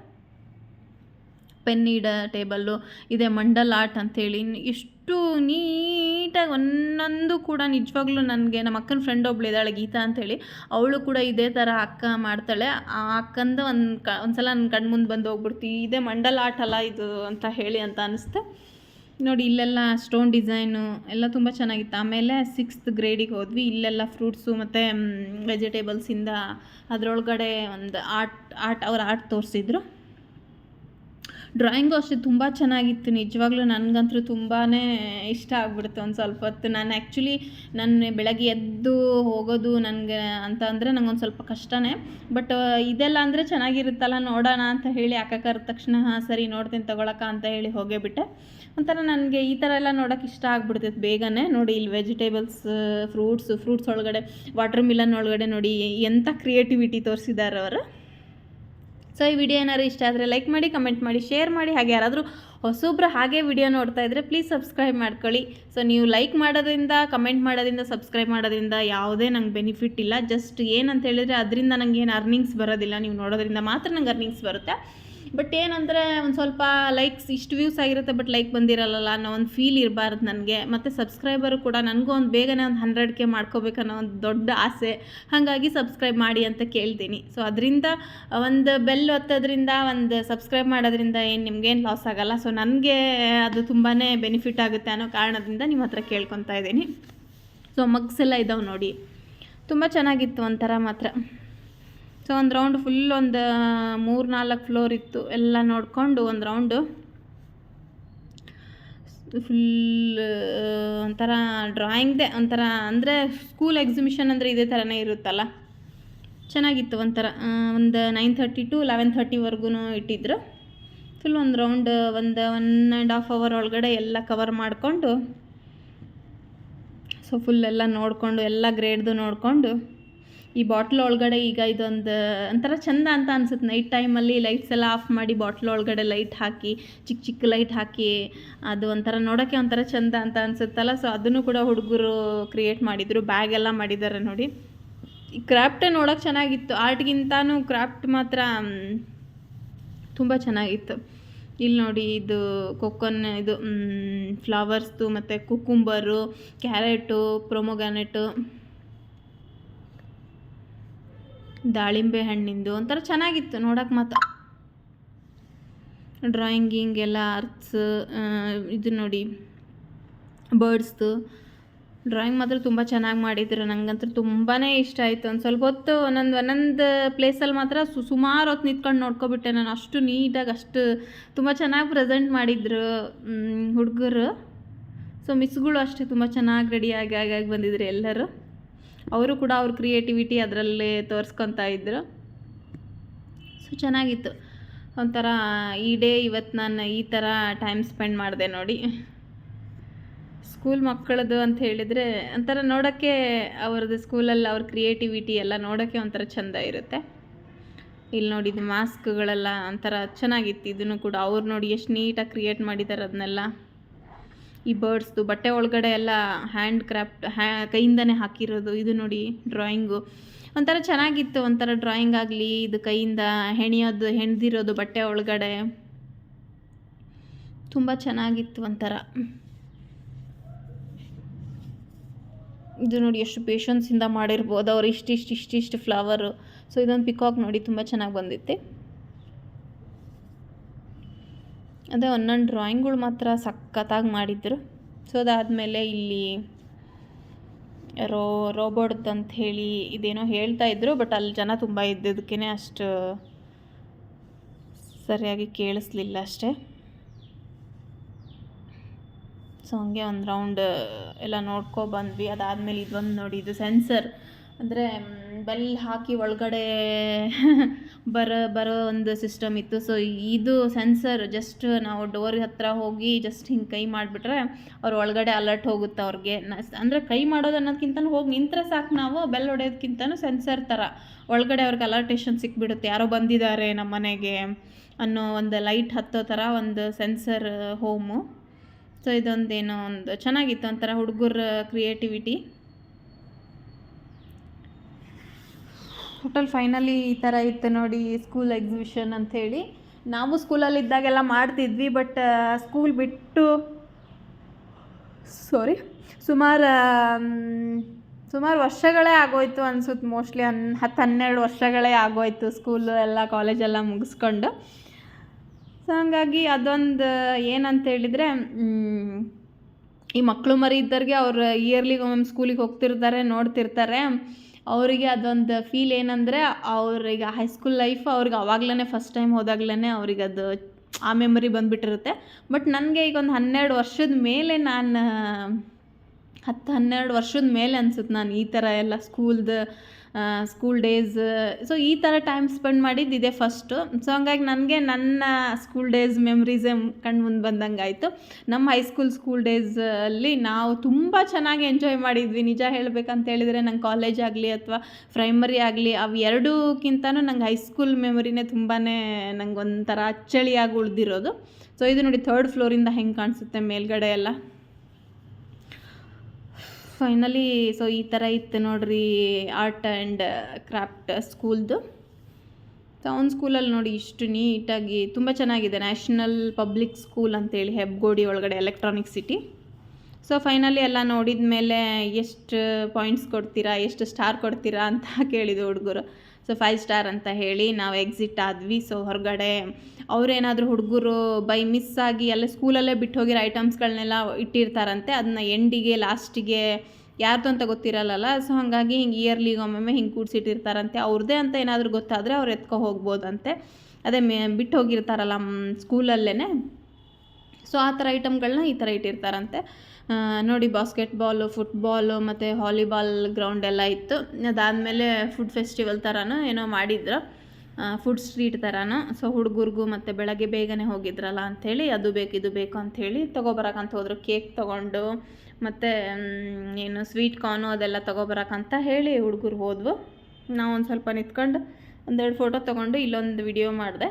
ಪೆನ್ ಇಡ ಟೇಬಲ್ಲು, ಇದೆ ಮಂಡಲ್ ಆರ್ಟ್ ಅಂಥೇಳಿ ಎಷ್ಟು ನೀಟಾಗಿ ಒಂದೊಂದು ಕೂಡ ನಿಜವಾಗ್ಲೂ ನನಗೆ ನಮ್ಮ ಅಕ್ಕನ ಫ್ರೆಂಡ್ ಒಬ್ಳು ಇದ್ದಾಳೆ, ಗೀತಾ ಅಂಥೇಳಿ ಅವಳು ಕೂಡ ಇದೇ ಥರ ಅಕ್ಕ ಮಾಡ್ತಾಳೆ. ಆ ಅಕ್ಕಂದು ಒಂದು ಕ ಒಂದು ಸಲ ನನ್ನ ಕಣ್ಣು ಮುಂದೆ ಬಂದು ಹೋಗ್ಬಿಡ್ತೀವಿ ಇದೇ ಮಂಡಲ್ ಆರ್ಟ್ ಅಲ್ಲ ಇದು ಅಂತ ಹೇಳಿ ಅಂತ ಅನಿಸ್ತೆ. ನೋಡಿ, ಇಲ್ಲೆಲ್ಲ ಸ್ಟೋನ್ ಡಿಸೈನು ಎಲ್ಲ ತುಂಬ ಚೆನ್ನಾಗಿತ್ತು. ಆಮೇಲೆ ಸಿಕ್ಸ್ತ್ ಗ್ರೇಡಿಗೆ ಹೋದ್ವಿ. ಇಲ್ಲೆಲ್ಲ ಫ್ರೂಟ್ಸು ಮತ್ತು ವೆಜಿಟೇಬಲ್ಸಿಂದ ಅದರೊಳಗಡೆ ಒಂದು ಆರ್ಟ್ ಆರ್ಟ್, ಅವ್ರ ಆರ್ಟ್ ತೋರಿಸಿದ್ರು. ಡ್ರಾಯಿಂಗು ಅಷ್ಟೇ ತುಂಬ ಚೆನ್ನಾಗಿತ್ತು. ನಿಜವಾಗ್ಲೂ ನನಗಂತೂ ತುಂಬಾ ಇಷ್ಟ ಆಗ್ಬಿಡ್ತು ಒಂದು ಸ್ವಲ್ಪ ಹೊತ್ತು. ನಾನು ಆ್ಯಕ್ಚುಲಿ ನಾನು ಬೆಳಗ್ಗೆ ಎದ್ದು ಹೋಗೋದು ನನಗೆ ಅಂತ ಅಂದರೆ ನಂಗೊಂದು ಸ್ವಲ್ಪ ಕಷ್ಟನೇ. ಬಟ್ ಇದೆಲ್ಲ ಅಂದರೆ ಚೆನ್ನಾಗಿರುತ್ತಲ್ಲ, ನೋಡೋಣ ಅಂತ ಹೇಳಿ ಅಕ್ಕ ಕರೆದ ತಕ್ಷಣ, ಹಾಂ, ಸರಿ, ನೋಡ್ತೀನಿ, ತಗೊಳಕ್ಕ ಅಂತ ಹೇಳಿ ಹೋಗೇ ಬಿಟ್ಟೆ. ಒಂಥರ ನನಗೆ ಈ ಥರ ಎಲ್ಲ ನೋಡೋಕೆ ಇಷ್ಟ ಆಗ್ಬಿಡ್ತೈತೆ ಬೇಗನೆ. ನೋಡಿ, ಇಲ್ಲಿ ವೆಜಿಟೇಬಲ್ಸ್ ಫ್ರೂಟ್ಸ್ ಫ್ರೂಟ್ಸ್ ಒಳಗಡೆ ವಾಟರ್ ಮಿಲನ್ ಒಳಗಡೆ ನೋಡಿ ಎಂಥ ಕ್ರಿಯೇಟಿವಿಟಿ ತೋರಿಸಿದ್ದಾರೆ ಅವರು ಸೊ ಈ ವಿಡಿಯೋ ಏನಾದ್ರು ಇಷ್ಟ ಆದರೆ ಲೈಕ್ ಮಾಡಿ ಕಮೆಂಟ್ ಮಾಡಿ ಶೇರ್ ಮಾಡಿ, ಹಾಗೆ ಯಾರಾದರೂ ಹೊಸೊಬ್ರು ಹಾಗೆ ವಿಡಿಯೋ ನೋಡ್ತಾ ಇದ್ದರೆ ಪ್ಲೀಸ್ ಸಬ್ಸ್ಕ್ರೈಬ್ ಮಾಡ್ಕೊಳ್ಳಿ. ಸೊ ನೀವು ಲೈಕ್ ಮಾಡೋದ್ರಿಂದ ಕಮೆಂಟ್ ಮಾಡೋದ್ರಿಂದ ಸಬ್ಸ್ಕ್ರೈಬ್ ಮಾಡೋದ್ರಿಂದ ಯಾವುದೇ ನಂಗೆ ಬೆನಿಫಿಟ್ ಇಲ್ಲ. ಜಸ್ಟ್ ಏನಂತ ಹೇಳಿದರೆ, ಅದರಿಂದ ನಂಗೆ ಏನು ಅರ್ನಿಂಗ್ಸ್ ಬರೋದಿಲ್ಲ. ನೀವು ನೋಡೋದ್ರಿಂದ ಮಾತ್ರ ನಂಗೆ ಅರ್ನಿಂಗ್ಸ್ ಬರುತ್ತೆ. ಬಟ್ ಏನಂದರೆ ಒಂದು ಸ್ವಲ್ಪ ಲೈಕ್ಸ್ ಇಷ್ಟು ವ್ಯೂಸ್ ಆಗಿರುತ್ತೆ ಬಟ್ ಲೈಕ್ ಬಂದಿರಲ್ಲ ಅನ್ನೋ ಒಂದು ಫೀಲ್ ಇರಬಾರ್ದು ನನಗೆ. ಮತ್ತು ಸಬ್ಸ್ಕ್ರೈಬರು ಕೂಡ ನನಗೂ ಒಂದು ಬೇಗನೆ ಒಂದು ಹಂಡ್ರೆಡ್ ಕೆ ಮಾಡ್ಕೋಬೇಕನ್ನೋ ಒಂದು ದೊಡ್ಡ ಆಸೆ. ಹಾಗಾಗಿ ಸಬ್ಸ್ಕ್ರೈಬ್ ಮಾಡಿ ಅಂತ ಕೇಳ್ತೀನಿ. ಸೊ ಅದರಿಂದ, ಒಂದು ಬೆಲ್ ಒತ್ತೋದ್ರಿಂದ ಒಂದು ಸಬ್ಸ್ಕ್ರೈಬ್ ಮಾಡೋದ್ರಿಂದ ಏನು ನಿಮಗೇನು ಲಾಸ್ ಆಗಲ್ಲ. ಸೊ ನನಗೆ ಅದು ತುಂಬಾ ಬೆನಿಫಿಟ್ ಆಗುತ್ತೆ ಅನ್ನೋ ಕಾರಣದಿಂದ ನಿಮ್ಮ ಹತ್ರ ಕೇಳ್ಕೊತಾ ಇದ್ದೀನಿ. ಸೊ ಮಗ್ಸ್ ಎಲ್ಲ ಇದಾವೆ ನೋಡಿ. ತುಂಬ ಚೆನ್ನಾಗಿತ್ತು ಒಂಥರ ಮಾತ್ರ. ಸೊ ಒಂದು ರೌಂಡ್ ಫುಲ್ ಒಂದು ಮೂರು ನಾಲ್ಕು ಫ್ಲೋರ್ ಇತ್ತು. ಎಲ್ಲ ನೋಡಿಕೊಂಡು ಒಂದು ರೌಂಡು ಫುಲ್ ಒಂಥರ ಡ್ರಾಯಿಂಗ್ದೇ ಒಂಥರ ಅಂದರೆ ಸ್ಕೂಲ್ ಎಕ್ಸಿಬಿಷನ್ ಅಂದರೆ ಇದೇ ಥರನೇ ಇರುತ್ತಲ್ಲ? ಚೆನ್ನಾಗಿತ್ತು ಒಂಥರ. ಒಂದು ನೈನ್ ಥರ್ಟಿ ಟು ಲೆವೆನ್ ಥರ್ಟಿವರೆಗೂ ಇಟ್ಟಿದ್ರು. ಫುಲ್ ಒಂದು ರೌಂಡ್ ಒಂದು ಒನ್ ಆ್ಯಂಡ್ ಹಾಫ್ ಅವರ್ ಒಳಗಡೆ ಎಲ್ಲ ಕವರ್ ಮಾಡಿಕೊಂಡು ಸೊ ಫುಲ್ ಎಲ್ಲ ನೋಡಿಕೊಂಡು, ಎಲ್ಲ ಗ್ರೇಡ್ದು ನೋಡಿಕೊಂಡು ಈ ಬಾಟ್ಲ್ ಒಳಗಡೆ ಈಗ ಇದೊಂದು ಒಂಥರ ಚಂದ ಅಂತ ಅನ್ಸುತ್ತೆ. ನೈಟ್ ಟೈಮಲ್ಲಿ ಲೈಟ್ಸ್ ಎಲ್ಲ ಆಫ್ ಮಾಡಿ ಬಾಟ್ಲ್ ಒಳಗಡೆ ಲೈಟ್ ಹಾಕಿ ಚಿಕ್ಕ ಚಿಕ್ಕ ಲೈಟ್ ಹಾಕಿ, ಅದು ಒಂಥರ ನೋಡೋಕ್ಕೆ ಒಂಥರ ಚಂದ ಅಂತ ಅನ್ಸುತ್ತಲ್ಲ. ಸೊ ಅದನ್ನು ಕೂಡ ಹುಡುಗರು ಕ್ರಿಯೇಟ್ ಮಾಡಿದರು. ಬ್ಯಾಗ್ ಎಲ್ಲ ಮಾಡಿದ್ದಾರೆ ನೋಡಿ. ಈ ಕ್ರಾಫ್ಟ್ ನೋಡೋಕೆ ಚೆನ್ನಾಗಿತ್ತು. ಆರ್ಟ್ಗಿಂತನೂ ಕ್ರಾಫ್ಟ್ ಮಾತ್ರ ತುಂಬ ಚೆನ್ನಾಗಿತ್ತು. ಇಲ್ಲಿ ನೋಡಿ ಇದು ಕೊಕೊನ್ ಇದು ಫ್ಲವರ್ಸ್ದು ಮತ್ತು ಕುಕುಂಬರು ಕ್ಯಾರೆಟು ಪ್ರೊಮೊಗ್ಯಾನೆಟು ದಾಳಿಂಬೆ ಹಣ್ಣಿಂದು ಒಂಥರ ಚೆನ್ನಾಗಿತ್ತು, ನೋಡೋಕೆ ಮಾತ್ರ. ಡ್ರಾಯಿಂಗಿಂಗ್ ಎಲ್ಲ ಆರ್ಟ್ಸ್ ಇದು ನೋಡಿ ಬರ್ಡ್ಸ್ದು ಡ್ರಾಯಿಂಗ್ ಮಾತ್ರ ತುಂಬ ಚೆನ್ನಾಗಿ ಮಾಡಿದ್ರು ನನಗಂತೂ ತುಂಬಾ ಇಷ್ಟ ಆಯಿತು. ಒಂದು ಸ್ವಲ್ಪ ಹೊತ್ತು ಒಂದೊಂದು ಒಂದೊಂದು ಪ್ಲೇಸಲ್ಲಿ ಮಾತ್ರ ಸು, ಸುಮಾರು ಹೊತ್ತು ನಿಂತ್ಕೊಂಡು ನೋಡ್ಕೊಬಿಟ್ಟೆ ನಾನು. ಅಷ್ಟು ನೀಟಾಗಿ ಅಷ್ಟು ತುಂಬ ಚೆನ್ನಾಗಿ ಪ್ರೆಸೆಂಟ್ ಮಾಡಿದ್ರು ಹುಡುಗರು. ಸೊ ಮಿಸ್ಗಳು ಅಷ್ಟೇ ತುಂಬ ಚೆನ್ನಾಗಿ ರೆಡಿಯಾಗಿ ಆಗಾಗಿ ಬಂದಿದ್ರು ಎಲ್ಲರೂ. ಅವರು ಕೂಡ ಅವ್ರ ಕ್ರಿಯೇಟಿವಿಟಿ ಅದರಲ್ಲೇ ತೋರಿಸ್ಕೊತಾ ಇದ್ದರು ಸೊ ಚೆನ್ನಾಗಿತ್ತು. ಒಂಥರ ಈ ಡೇ ಇವತ್ತು ನಾನು ಈ ಥರ ಟೈಮ್ ಸ್ಪೆಂಡ್ ಮಾಡಿದೆ ನೋಡಿ. ಸ್ಕೂಲ್ ಮಕ್ಕಳದು ಅಂತ ಹೇಳಿದರೆ ಒಂಥರ ನೋಡೋಕ್ಕೆ ಅವ್ರದ್ದು ಸ್ಕೂಲಲ್ಲಿ ಅವ್ರ ಕ್ರಿಯೇಟಿವಿಟಿ ಎಲ್ಲ ನೋಡೋಕ್ಕೆ ಒಂಥರ ಚೆಂದ ಇರುತ್ತೆ. ಇಲ್ಲಿ ನೋಡಿ ಇದು ಮಾಸ್ಕ್ಗಳೆಲ್ಲ ಒಂಥರ ಚೆನ್ನಾಗಿತ್ತು. ಇದನ್ನು ಕೂಡ ಅವ್ರು ನೋಡಿ ಎಷ್ಟು ನೀಟಾಗಿ ಕ್ರಿಯೇಟ್ ಮಾಡಿದ್ದಾರೆ ಅದನ್ನೆಲ್ಲ ಈ ಬರ್ಡ್ಸ್ದು ಬಟ್ಟೆ ಒಳಗಡೆ ಎಲ್ಲ ಹ್ಯಾಂಡ್ ಕ್ರಾಫ್ಟ್ ಹ್ಯಾ ಕೈಯಿಂದನೇ ಹಾಕಿರೋದು. ಇದು ನೋಡಿ ಡ್ರಾಯಿಂಗು ಒಂಥರ ಚೆನ್ನಾಗಿತ್ತು. ಒಂಥರ ಡ್ರಾಯಿಂಗ್ ಆಗಲಿ, ಇದು ಕೈಯಿಂದ ಹೆಣಿಯೋದು, ಹೆಣ್ದಿರೋದು ಬಟ್ಟೆ ಒಳಗಡೆ. ತುಂಬ ಚೆನ್ನಾಗಿತ್ತು ಒಂಥರ. ಇದು ನೋಡಿ ಎಷ್ಟು ಪೇಷನ್ಸಿಂದ ಮಾಡಿರ್ಬೋದು. ಅವ್ರು ಇಷ್ಟಿಷ್ಟು ಇಷ್ಟಿಷ್ಟು ಫ್ಲವರು ಸೊ ಇದೊಂದು ಪಿಕಾಕ್ ನೋಡಿ ತುಂಬ ಚೆನ್ನಾಗಿ ಬಂದಿತ್ತೆ. ಅದೇ ಒಂದೊಂದು ಡ್ರಾಯಿಂಗ್ಗಳು ಮಾತ್ರ ಸಖತ್ತಾಗಿ ಮಾಡಿದ್ರು. ಸೊ ಅದಾದಮೇಲೆ ಇಲ್ಲಿ ರೋ ರೋಬೋಟ್ ಅಂತ ಹೇಳಿ ಇದೇನೋ ಹೇಳ್ತಾ ಇದ್ರು ಬಟ್ ಅಲ್ಲಿ ಜನ ತುಂಬ ಇದ್ದಿದ್ದಕ್ಕೇ ಅಷ್ಟು ಸರಿಯಾಗಿ ಕೇಳಿಸ್ಲಿಲ್ಲ ಅಷ್ಟೇ. ಸೊ ಹಂಗೆ ಒಂದು ರೌಂಡ್ ಎಲ್ಲ ನೋಡ್ಕೊ ಬಂದ್ವಿ. ಅದಾದಮೇಲೆ ಇದೊಂದು ಇದು ಸೆನ್ಸರ್ ಅಂದರೆ ಬೆಲ್ ಹಾಕಿ ಒಳಗಡೆ ಬರೋ ಬರೋ ಒಂದು ಸಿಸ್ಟಮ್ ಇತ್ತು. ಸೊ ಇದು ಸೆನ್ಸರ್ ಜಸ್ಟ್ ನಾವು ಡೋರ್ ಹತ್ರ ಹೋಗಿ ಜಸ್ಟ್ ಹಿಂಗೆ ಕೈ ಮಾಡಿಬಿಟ್ರೆ ಅವ್ರು ಒಳಗಡೆ ಅಲರ್ಟ್ ಹೋಗುತ್ತೆ ಅವ್ರಿಗೆ. ಅಂದರೆ ಕೈ ಮಾಡೋದು ಅನ್ನೋದಕ್ಕಿಂತನೂ ಹೋಗಿ ನಿಂತರೆ ಸಾಕು ನಾವು, ಬೆಲ್ ಹೊಡೆಯೋದಕ್ಕಿಂತನೂ ಸೆನ್ಸರ್ ಥರ. ಒಳಗಡೆ ಅವ್ರಿಗೆ ಅಲರ್ಟೇಷನ್ ಸಿಕ್ಬಿಡುತ್ತೆ. ಯಾರೋ ಬಂದಿದ್ದಾರೆ ನಮ್ಮ ಮನೆಗೆ ಅನ್ನೋ ಒಂದು ಲೈಟ್ ಹತ್ತೋ ಥರ ಒಂದು ಸೆನ್ಸರ್ ಹೋಮು ಸೊ ಇದೊಂದೇನೋ ಒಂದು ಚೆನ್ನಾಗಿತ್ತು ಒಂಥರ ಹುಡುಗರ ಕ್ರಿಯೇಟಿವಿಟಿ ಟೋಟಲ್ ಫೈನಲಿ ಈ ಥರ ಇತ್ತು ನೋಡಿ ಸ್ಕೂಲ್ ಎಕ್ಸಿಬಿಷನ್ ಅಂಥೇಳಿ ನಾವು ಸ್ಕೂಲಲ್ಲಿ ಇದ್ದಾಗೆಲ್ಲ ಮಾಡ್ತಿದ್ವಿ ಬಟ್ ಸ್ಕೂಲ್ ಬಿಟ್ಟು ಸಾರಿ ಸುಮಾರು ಸುಮಾರು ವರ್ಷಗಳೇ ಆಗೋಯ್ತು ಅನ್ಸುತ್ತೆ. ಮೋಸ್ಟ್ಲಿ ಹನ್, ಹತ್ತು ಹನ್ನೆರಡು ವರ್ಷಗಳೇ ಆಗೋಯ್ತು ಸ್ಕೂಲು ಎಲ್ಲ ಕಾಲೇಜೆಲ್ಲ ಮುಗಿಸ್ಕೊಂಡು. ಸೊ ಹಂಗಾಗಿ ಅದೊಂದು, ಏನಂತ ಹೇಳಿದರೆ ಈ ಮಕ್ಕಳು ಮರಿ ಇದ್ದವ್ರಿಗೆ ಅವ್ರು ಇಯರ್ಲಿಗೆ ಒಮ್ಮೊಮ್ಮೆ ಸ್ಕೂಲಿಗೆ ಹೋಗ್ತಿರ್ತಾರೆ, ನೋಡ್ತಿರ್ತಾರೆ. ಅವರಿಗೆ ಅದೊಂದು ಫೀಲ್ ಏನಂದರೆ ಅವ್ರಿಗೆ ಹೈಸ್ಕೂಲ್ ಲೈಫ್ ಅವ್ರಿಗೆ ಅವಾಗ್ಲೇ ಫಸ್ಟ್ ಟೈಮ್ ಹೋದಾಗ್ಲೇ ಅವ್ರಿಗೆ ಅದು ಆ ಮೆಮೊರಿ ಬಂದುಬಿಟ್ಟಿರುತ್ತೆ. ಬಟ್ ನನಗೆ ಈಗ ಒಂದು ಹನ್ನೆರಡು ವರ್ಷದ ಮೇಲೆ ನಾನು, ಹತ್ತು ಹನ್ನೆರಡು ವರ್ಷದ ಮೇಲೆ ಅನ್ಸುತ್ತೆ ನಾನು ಈ ಥರ ಎಲ್ಲ ಸ್ಕೂಲ್ದು ಸ್ಕೂಲ್ ಡೇಸ್ ಸೊ ಈ ಥರ ಟೈಮ್ ಸ್ಪೆಂಡ್ ಮಾಡಿದ್ದು ಇದೇ ಫಸ್ಟು ಸೊ ಹಂಗಾಗಿ ನನಗೆ ನನ್ನ ಸ್ಕೂಲ್ ಡೇಸ್ ಮೆಮ್ರೀಸೇ ಕಣ್ಣು ಮುಂದೆ ಬಂದಂಗೆ ಆಯಿತು. ನಮ್ಮ ಹೈಸ್ಕೂಲ್ ಸ್ಕೂಲ್ ಡೇಸ್ ಅಲ್ಲಿ ನಾವು ತುಂಬ ಚೆನ್ನಾಗಿ ಎಂಜಾಯ್ ಮಾಡಿದ್ವಿ. ನಿಜ ಹೇಳಬೇಕಂತ ಹೇಳಿದರೆ ನಂಗೆ ಕಾಲೇಜ್ ಆಗಲಿ ಅಥವಾ ಪ್ರೈಮರಿ ಆಗಲಿ ಅವು ಎರಡೂಕ್ಕಿಂತನೂ ನಂಗೆ ಹೈಸ್ಕೂಲ್ ಮೆಮೊರಿನೇ ತುಂಬಾ ನಂಗೆ ಒಂಥರ ಅಚ್ಚಳಿಯಾಗಿ ಉಳಿದಿರೋದು. ಸೊ ಇದು ನೋಡಿ ಥರ್ಡ್ ಫ್ಲೋರಿಂದ ಹೆಂಗೆ ಕಾಣಿಸುತ್ತೆ ಮೇಲ್ಗಡೆ ಎಲ್ಲ? ಫೈನಲಿ ಸೊ ಈ ಥರ ಇತ್ತು ನೋಡ್ರಿ ಆರ್ಟ್ ಆ್ಯಂಡ್ ಕ್ರಾಫ್ಟ್ ಸ್ಕೂಲ್ದು ಸೊ ಅವ್ನ ಸ್ಕೂಲಲ್ಲಿ ನೋಡಿ ಇಷ್ಟು ನೀಟಾಗಿ ತುಂಬ ಚೆನ್ನಾಗಿದೆ. ನ್ಯಾಷನಲ್ ಪಬ್ಲಿಕ್ ಸ್ಕೂಲ್ ಅಂತೇಳಿ ಹೆಬ್ಗೋಡಿ ಒಳಗಡೆ ಎಲೆಕ್ಟ್ರಾನಿಕ್ ಸಿಟಿ ಸೊ ಫೈನಲಿ ಎಲ್ಲ ನೋಡಿದ ಮೇಲೆ ಎಷ್ಟು ಪಾಯಿಂಟ್ಸ್ ಕೊಡ್ತೀರಾ, ಎಷ್ಟು ಸ್ಟಾರ್ ಕೊಡ್ತೀರಾ ಅಂತ ಕೇಳಿದ್ರು ಹುಡುಗರು. ಸೊ ಫೈವ್ ಸ್ಟಾರ್ ಅಂತ ಹೇಳಿ ನಾವು ಎಕ್ಸಿಟ್ ಆದ್ವಿ. ಸೊ ಹೊರಗಡೆ ಅವರೇನಾದರೂ ಹುಡುಗರು ಬೈ ಮಿಸ್ ಆಗಿ ಎಲ್ಲ ಸ್ಕೂಲಲ್ಲೇ ಬಿಟ್ಟು ಹೋಗಿರೋ ಐಟಮ್ಸ್ಗಳನ್ನೆಲ್ಲ ಇಟ್ಟಿರ್ತಾರಂತೆ. ಅದನ್ನ ಎಂಡಿಗೆ ಲಾಸ್ಟಿಗೆ ಯಾರ್ದು ಅಂತ ಗೊತ್ತಿರಲ್ಲ ಸೊ ಹಾಗಾಗಿ ಹಿಂಗೆ ಇಯರ್ಲಿಗೆ ಒಮ್ಮೊಮ್ಮೆ ಹಿಂಗೆ ಕೂಡ್ಸಿಟ್ಟಿರ್ತಾರಂತೆ. ಅವ್ರದ್ದೇ ಅಂತ ಏನಾದರೂ ಗೊತ್ತಾದರೆ ಅವ್ರು ಎತ್ಕೊ ಹೋಗ್ಬೋದಂತೆ. ಅದೇ ಮೇ ಬಿಟ್ಟು ಹೋಗಿರ್ತಾರಲ್ಲ ಸ್ಕೂಲಲ್ಲೇ ಸೊ ಆ ಥರ ಐಟಮ್ಗಳನ್ನ ಈ ಥರ ಇಟ್ಟಿರ್ತಾರಂತೆ. ನೋಡಿ ಬಾಸ್ಕೆಟ್ಬಾಲು ಫುಟ್ಬಾಲು ಮತ್ತು ವಾಲಿಬಾಲ್ ಗ್ರೌಂಡ್ ಎಲ್ಲ ಇತ್ತು. ಅದಾದಮೇಲೆ ಫುಡ್ ಫೆಸ್ಟಿವಲ್ ಥರನೂ ಏನೋ ಮಾಡಿದ್ರು. ಫುಡ್ ಸ್ಟ್ರೀಟ್ ಥರನೂ ಸೊ ಹುಡುಗರಿಗೂ ಮತ್ತು ಬೆಳಗ್ಗೆ ಬೇಗನೆ ಹೋಗಿದ್ರಲ್ಲ ಅಂಥೇಳಿ ಅದು ಬೇಕು, ಇದು ಬೇಕು ಅಂಥೇಳಿ ತೊಗೊಬರಕ್ಕಂತ ಹೋದರು. ಕೇಕ್ ತೊಗೊಂಡು, ಮತ್ತು ಏನು ಸ್ವೀಟ್ ಕಾರ್ನು ಅದೆಲ್ಲ ತೊಗೊಬರಕ್ಕಂತ ಹೇಳಿ ಹುಡುಗರು ಹೋದ್ವು. ನಾವು ಒಂದು ಸ್ವಲ್ಪ ನಿಂತ್ಕೊಂಡು ಒಂದೆರಡು ಫೋಟೋ ತೊಗೊಂಡು ಇಲ್ಲೊಂದು ವಿಡಿಯೋ ಮಾಡಿದೆ.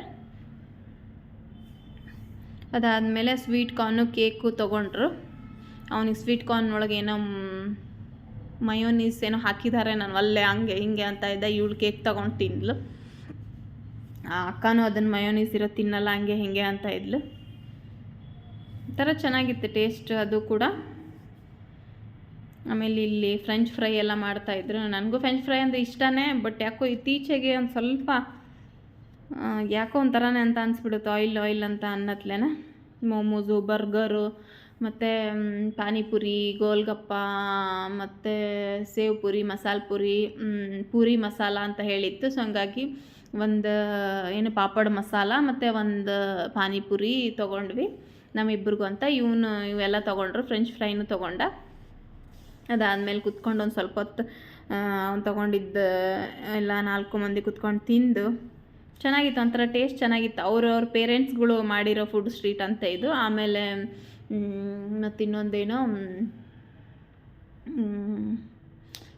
ಅದಾದಮೇಲೆ ಸ್ವೀಟ್ ಕಾರ್ನು ಕೇಕು ತೊಗೊಂಡ್ರು. ಅವನಿಗೆ ಸ್ವೀಟ್ ಕಾರ್ನ್ ಒಳಗೆ ಏನೋ ಮಯೋನೀಸ್ ಏನೋ ಹಾಕಿದ್ದಾರೆ ನಾನು ಅಲ್ಲೇ ಹಂಗೆ ಹಿಂಗೆ ಅಂತ ಇದ್ದ, ಇವಳು ಕೇಕ್ ತೊಗೊಂಡು ತಿಂದ್ಲು. ಆ ಅಕ್ಕನೂ ಅದನ್ನು ಮಯೋನೀಸ್ ಇರೋ ತಿನ್ನಲ್ಲ, ಹಂಗೆ ಹಿಂಗೆ ಅಂತ ಇದ್ಲು. ಒಂಥರ ಚೆನ್ನಾಗಿತ್ತು ಟೇಸ್ಟ್ ಅದು ಕೂಡ. ಆಮೇಲೆ ಇಲ್ಲಿ ಫ್ರೆಂಚ್ ಫ್ರೈ ಎಲ್ಲ ಮಾಡ್ತಾಯಿದ್ರು ನನಗೂ ಫ್ರೆಂಚ್ ಫ್ರೈ ಅಂದರೆ ಇಷ್ಟನೇ ಬಟ್ ಯಾಕೋ ಇತ್ತೀಚೆಗೆ ಒಂದು ಸ್ವಲ್ಪ ಯಾಕೋ ಒಂಥರನೇ ಅಂತ ಅನಿಸ್ಬಿಡುತ್ತೆ ಆಯಿಲ್ ಆಯಿಲ್ ಅಂತ ಅನ್ನತ್ಲೇನೆ. ಮೋಮೋಸು ಬರ್ಗರು ಮತ್ತು ಪಾನಿಪುರಿ, ಗೋಲ್ಗಪ್ಪ, ಮತ್ತು ಸೇವ್ ಪುರಿ, ಮಸಾಲೆ ಪುರಿ ಪೂರಿ ಮಸಾಲ ಅಂತ ಹೇಳಿತ್ತು. ಸೊ ಹಂಗಾಗಿ ಒಂದು, ಏನು, ಪಾಪಡ್ ಮಸಾಲ ಮತ್ತು ಒಂದು ಪಾನಿಪುರಿ ತೊಗೊಂಡ್ವಿ ನಮ್ಮಿಬ್ರಿಗೂ ಅಂತ. ಇವನು, ಇವೆಲ್ಲ ತೊಗೊಂಡ್ರು ಫ್ರೆಂಚ್ ಫ್ರೈನು ತೊಗೊಂಡ. ಅದಾದಮೇಲೆ ಕುತ್ಕೊಂಡು ಒಂದು ಸ್ವಲ್ಪ ಹೊತ್ತು ಅವ್ನು ತೊಗೊಂಡಿದ್ದ, ಎಲ್ಲ ನಾಲ್ಕು ಮಂದಿ ಕುತ್ಕೊಂಡು ತಿಂದು ಚೆನ್ನಾಗಿತ್ತು. ಒಂಥರ ಟೇಸ್ಟ್ ಚೆನ್ನಾಗಿತ್ತು. ಅವ್ರವ್ರ ಪೇರೆಂಟ್ಸ್ಗಳು ಮಾಡಿರೋ ಫುಡ್ ಸ್ಟ್ರೀಟ್ ಅಂತ ಇದು. ಆಮೇಲೆ ಮತ್ತು ಇನ್ನೊಂದೇನೋ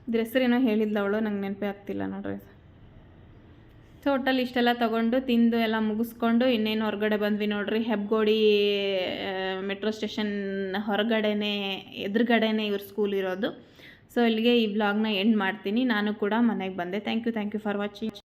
ಇದ್ರ ಏನೋ ಹೇಳಿದ್ಲ ಅವಳು ನಂಗೆ ನೆನಪೇ ಆಗ್ತಿಲ್ಲ ನೋಡ್ರಿ ಟೋಟಲ್ ಇಷ್ಟೆಲ್ಲ ತೊಗೊಂಡು, ತಿಂದು ಎಲ್ಲ ಮುಗಿಸ್ಕೊಂಡು, ಇನ್ನೇನು ಹೊರಗಡೆ ಬಂದ್ವಿ ನೋಡ್ರಿ, ಹೆಬ್ಗೋಡಿ ಮೆಟ್ರೋ ಸ್ಟೇಷನ್ ಹೊರಗಡೆನೇ, ಎದುರುಗಡೆನೇ ಇವ್ರ ಸ್ಕೂಲ್ ಇರೋದು. ಸೊ ಇಲ್ಲಿಗೆ ಈ ಬ್ಲಾಗ್ನ ಎಂಡ್ ಮಾಡ್ತೀನಿ. ನಾನು ಕೂಡ ಮನೆಗೆ ಬಂದೆ. Thank you thank you for watching